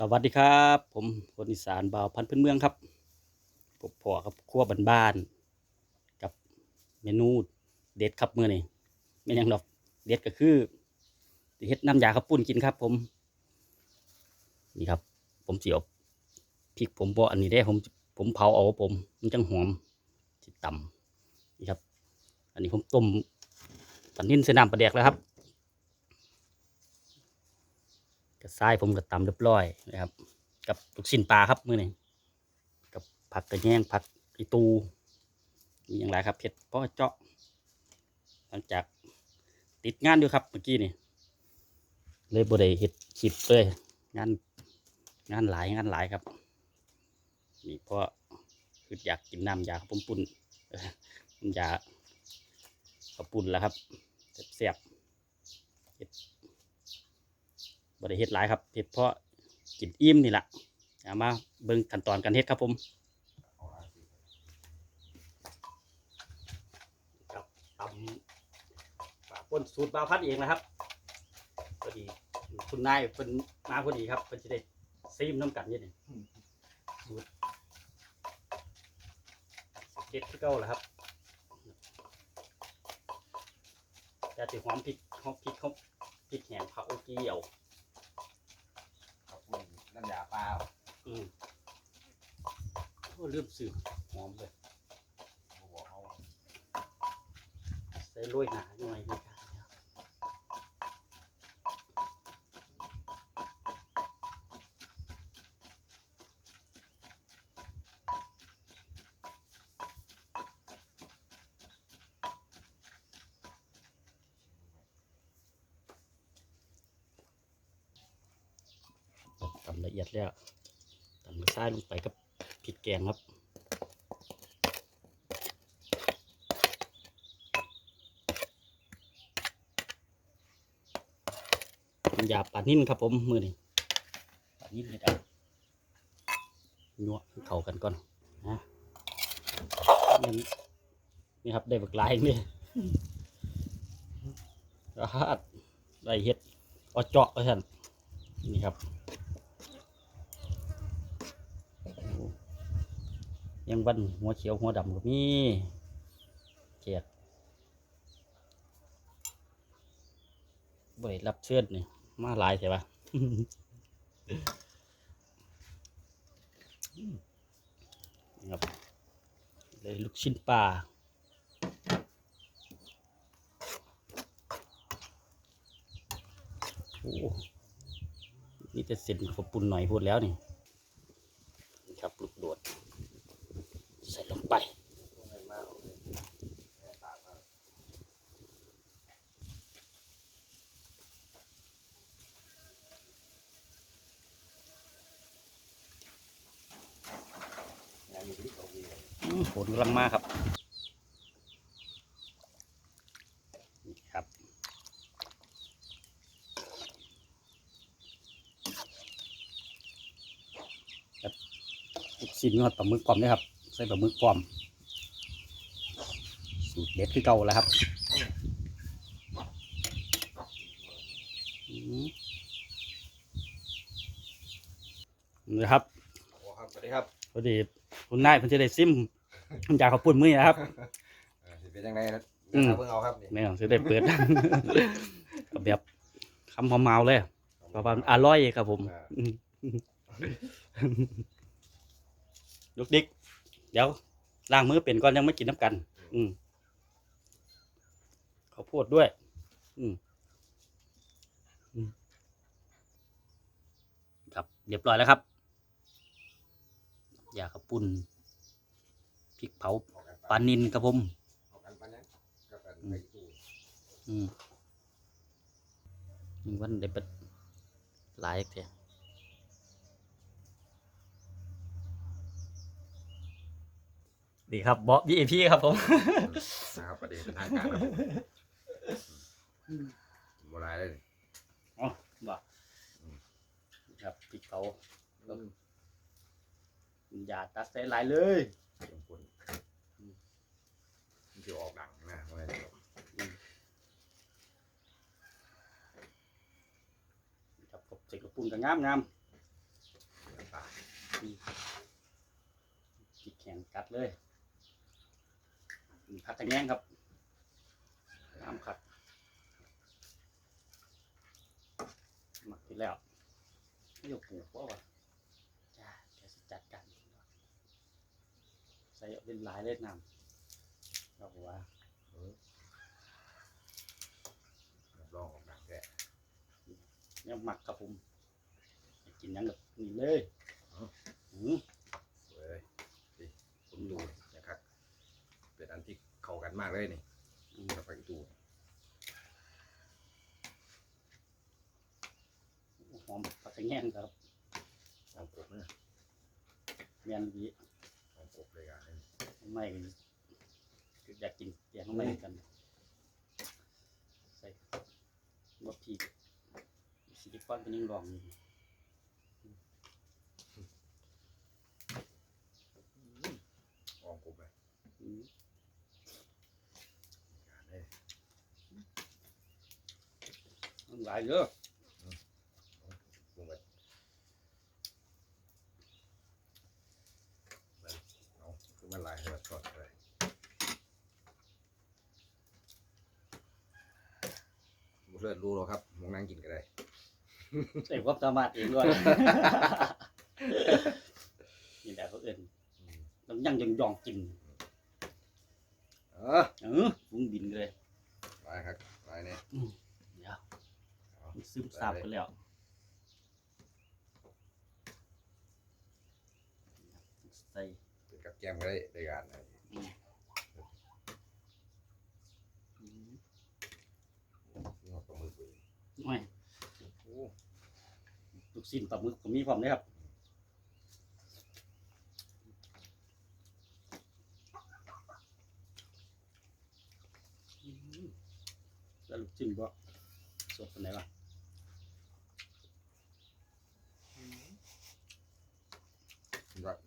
สวัสดีครับ ผมคนอีสานบ่าวพันธุ์พื้นเมืองครับผมพอครับครัวบ้านๆกับเมนูเด็ดครับมื้อนี้ไม่ยังดอกเด็ดก็คือเฮ็ดน้ำยาข้าวปุ้นกินครับ ผม นี่ครับ ผมเสิเอาพริกผมบ่อันนี้ได้ผม ผมเผาเอาผม มันจังหอมสิต่ำนี่ครับ อันนี้ผมต้มปันนิ่นใส่น้ำปลาแดกแล้วครับ กระซ้ายผมก็ตำเรียบร้อยนะครับ กับลูกชิ้นปลาครับมือนี้กับผักกระแยงผักอีตูมีอย่างไรครับเผ็ดเพราะเจาะ หลังจากติดงานอยู่ครับเมื่อกี้นี่เลยบ่ได้เฮ็ดคลิปเลยงานงานหลายงานหลายครับนี่เพราะคืออยากกินน้ำยาข้าวปุ้นปุ่นอยาข้าวปุ้นแล้วครับแซ่บเฮ็ด บริเฮ็ดหลายครับเฮ็ดเพราะกินอิ่มนี่แหละเอามาเบิ่งขั้นตอนการเฮ็ดครับผมครับตำปลาป่นสูตรบาพัดเองนะครับพอดีคุณนายเพิ่นมาพอดีครับเพิ่นจะได้ซีมน้ำกันอยี่นี่สูตรเด็ดที่เก่าแหละครับแต่ติหอมพริกหอมพริกหอมพริกแห้งผักโอเกียว น้ำยาเปล่าอืมโอ้ลืมสื่อหอมเลย บอกเขา ใส่โรยหนาหน่อยนี่ำละเอียดแล้วตำกระซ้ายลงไปกับพริกแกงครับยาปลานิ่นครับผมมือนี่ปลานิ่นเลยครับนัวเข้ากันก่อนนะนี่นี่ครับได้บักลายนี่รหัสได้เฮ็ดเอาเจาะไว้ท่านนี่ครับโอ้ ยังวันหัวเขียวหัวดำก็มีเขียดบริรับเชิญนี่มาหลายใช่ปะครับเลยลูกชิ้นปลาโอ้นี่จะเสร็จขาวปุ่นหน่อยพูดแล้วนี่นี่ครับ ลูกโดด ส่ลงไปงานกโอเคอืมผลกำลังมากครับครับ ครับลูกชิ้นนวดปลาหมึกปลอมด้วยครับ ส่ปลาหมึกปลอม สูตรเด็ดคือเก่าแล้วครับอืมนี่ครับโอ้ครับสวัสดีครับพอดีคุณนายเพิ่นจะได้ซิมมันจากเขาวปุ่นมื้อนี้นะครับเอ่อสิเป็นยังไงนะอืมเพิ่งเอาครับนี่แม่ของจะได้เปิดก็แบบคำพอเมาเลยเพราะว่ามันอร่อยครับผมอ่าอืมลูกดิก เดี๋ยวล้างมือเป็นก่อนยังไม่กินน้ำกัน อืมเขาวโพูดด้วยอืมอืมครับเรียบร้อยแล้วครับยาขับปุ่นพริกเผาเอากันปลานินครับผมเอากันปานยังกับกันไปตู้อืมมีวันได้เปิดหลายเทีย ดีครับบอบีเอพีครับผม นะครับประเด็นเป็นทางการครับผมโบราณเลยอ๋อบ่ครับพริกเขาอย่าตัดใส่หลายเลยสมควรมันจะออกดังนะว่าไงครับครับผมใส่กระปุนกับงามงามจิกแข็งกัดเลยนี่ ผักกระแยงครับน้ำผักหมักไปแล้วไม่ยกปลูกเพราะว่าจ้าเดี๋ยวสิจัดการเองเนาะใส่เอาเป็นหลายเลยน้ำเราบอกว่ารับรองออกหนังแกะเนี่ยหมักครับผมอยากกินหยังแบบนี้เลยอืมสวยเลยดิผมดู นะครับเป็นอันที่เข้ากันมากเลยนี่อืมกับผักอีตูหอมผักกระแยงครับหอมกบเนี่ยเมียนดีหอมกบเลยอะไม่ก็อยากกินแกงไม่กันใส่บะพีกสิริฟอนเป็นยังรองอยู่ หอมกบเลย อืม งานเลย มัน หลายเยอะปรุงไปมันเอาคือมันลายให้มันทอดเลยบุเลิศรู้แล้วครับมองนั่งกินก็ได้ใส่ความสามารถเองด้วยนี่แหละเขาเอื่นอืมต้องยั่งยังยองกิน เออเออฟุ้งดินเลยลายครับลายเนี่ย เดี๋ยว เอา มัน ซึมซาบไปแล้วใส่เป็นกับแก้มก็ได้ได้การนะอืมอืมนี่เอาปลาหมึกไปไม่โอ้ลูกชิ้นปลาหมึกผมมีพร้อมเลยครับอืมแล้วลูกชิ้นบ่สดปานไหนวะ ครับ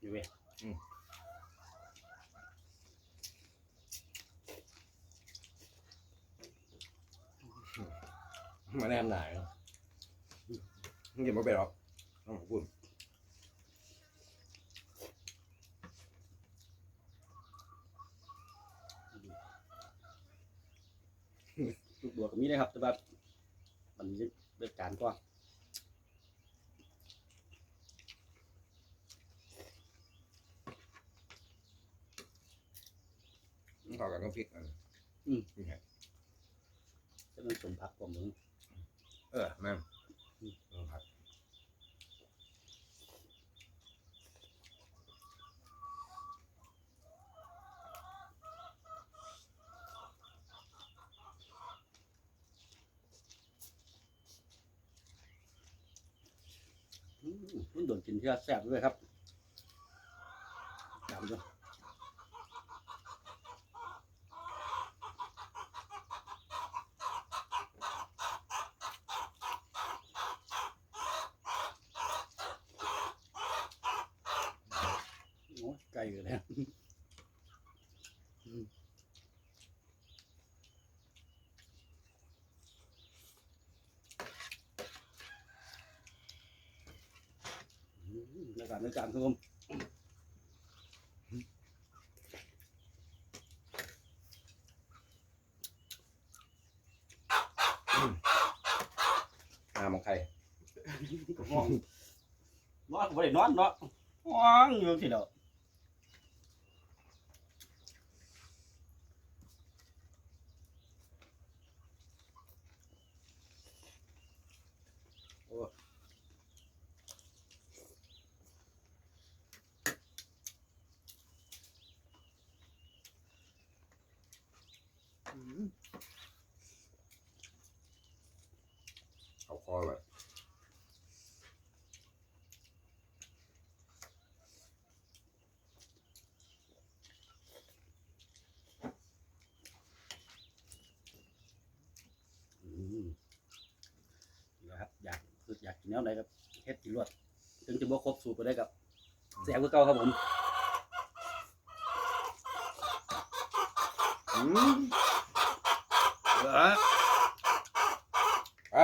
อยู่ เว้ยมาแนมหนามึงกินมาไปหรอกต้องพูดลูกบัวก็มีเลยครับ แต่ว่ามันเลือกการก็มึงเข้ากันก็ พริกอันนี่ไงจะต้องสมผักผมมึงเออแม่มลองผัดอืมมันโดนกินเที่ยวแซ่บด้วยครับจำด้วย โอ้อยู่แล้วอืมอืมแล้วกันในจานครับผมน้ำของใครนอนก็บ่ได้นอนเนาะง่วงอยู่ที่เดียว เอาคอแบบ อืมนะครับอยากคืออยากกิน แนวไหนครับเฮ็ดกินรวดถึงจะบ่ครบสูตรก็ได้ครับแซ่บกว่าเก่าครับผมอืมเออไป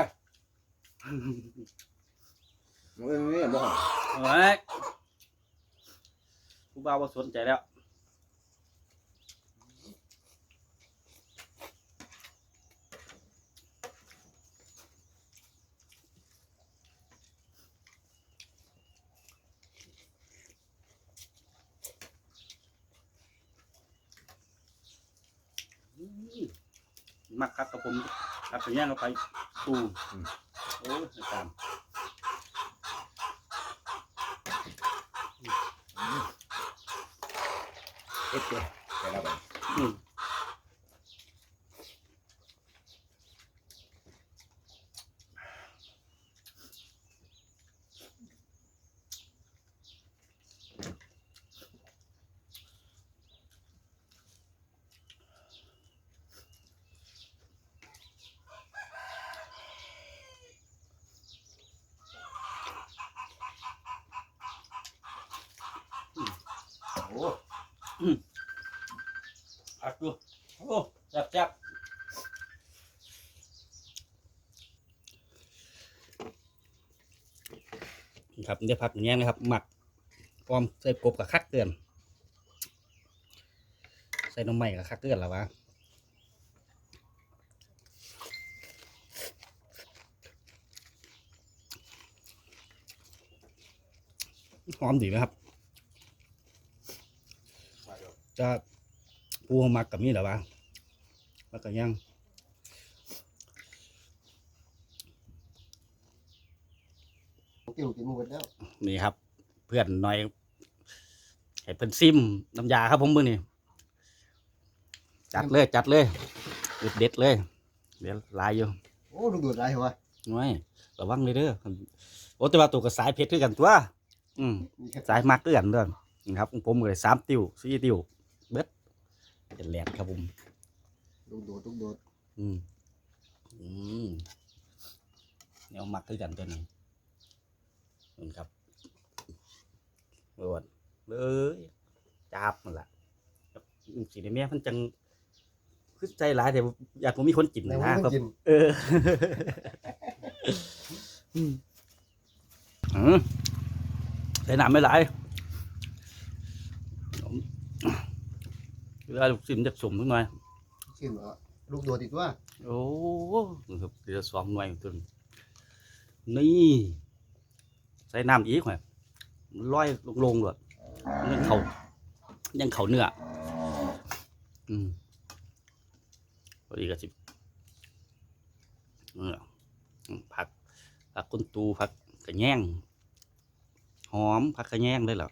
มือนี่บ่เฮ้ยผู้บ่าวบ่สนใจแล้ว มักครับกับผมครับอย่างเงี้ยเราไปตูโอ้ยตามเอ็ดเด้ไปแล้วไปอืม ผักดูโอ้จับจับครับได้ผักอย่างเงี้ยนะครับ หมักพร้อมใส่กบกับคักเตือนใส่น้ำใหม่กับคักเตือนแล้ววะหอมดีไหมครับมาเดี๋ยวจะ ปูหมักกับนี่เหรอวะแล้วก็ยังกิวกินหมดแล้วนี่ครับ เพื่อนหน่อยให้เพิ่นซิมน้ำยาครับผมมือนี่จัดเลยจัดเลยเด็ดเด็ดๆเลย เดี๋ยวลายอยู่ โอ้ลูกโดดไรเหรอวะน้อยระวังเลยเด้อโอ้แต่ว่าตัวกับสายเพชรคือกันตัวอืมมีแค่สายมักคือกันเด้อนะครับของผมเลยสามติวสี่ติวเบิด เป็นแหลกครับผมลูกโดดลูกโดดอืมอืมแนวมักคือกันตัวนี้นี่ครับโดดเลยจับมันละครับสีในแม่เพันจังคือใจร้ายแต่อยากผมมีคนกินแต่นะว่าคมัรับนกินเอออืมอืมใส่น้ำไม่หลาย เวลาลูกซิมจะสมนิดหน่อยกินเหรอลูกโดดอีกว่าโอ้ครับเดี๋ยวสองหน่วยตัวนี้นี่ใส่น้ำอีกหน่อยมันลอยลงๆเลยยังเขายังเขาเนื้ออืมพอดีก็สิเนื้ออืมผักผักกุนตูผักกระแยงหอมผักกระแยงเลยเหรอ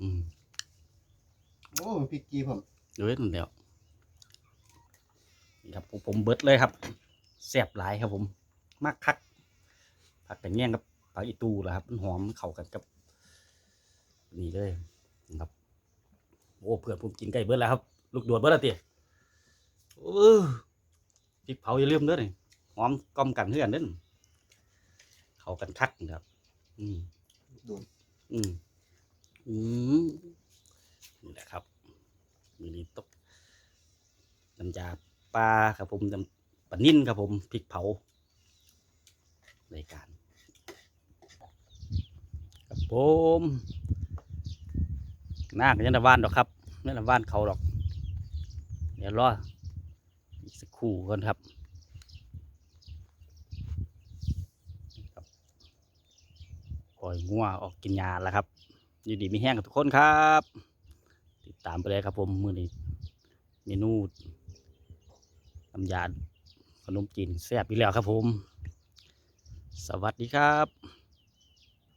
อืม โอ้พริกกีผมเดี๋ยวนั่นเดียวนี่ครับผมผมเบิดเลยครับแซ่บหลายครับผม มากคักผักแต่แง่งกับผักอีตูแหละครับมันหอมเข้ากันกับ นี่เลยนะครับ โอ้เพื่อนผมกินไก่เบิดแล้วครับ ลูกโดดเบิดแล้วตีโอ้พริกเผาอย่าลืมเด้อนี่หอมกลมกันเพื่อนเด้อเข้ากันคักนะครับ อืมลูกโดดอืมอืม นี่แหละครับมีนี่ตกน้ำยาปลาครับผมน้ำปลานิ่นครับผมพริกเผาในการครับผมหน้ากันยันตะวานดอกครับยันตะวานเขาดอก เดี๋ยวรออีกสักครู่ก่อนครับครับปล่อยงัวออกกินยาแล้วครับ อยู่ดีมีแห้งกับทุกคนครับ ติดตามไปเลยครับผมมือนี้เมนูลำยาขนมจีนแซ่บอีกแล้วครับผม สวัสดีครับ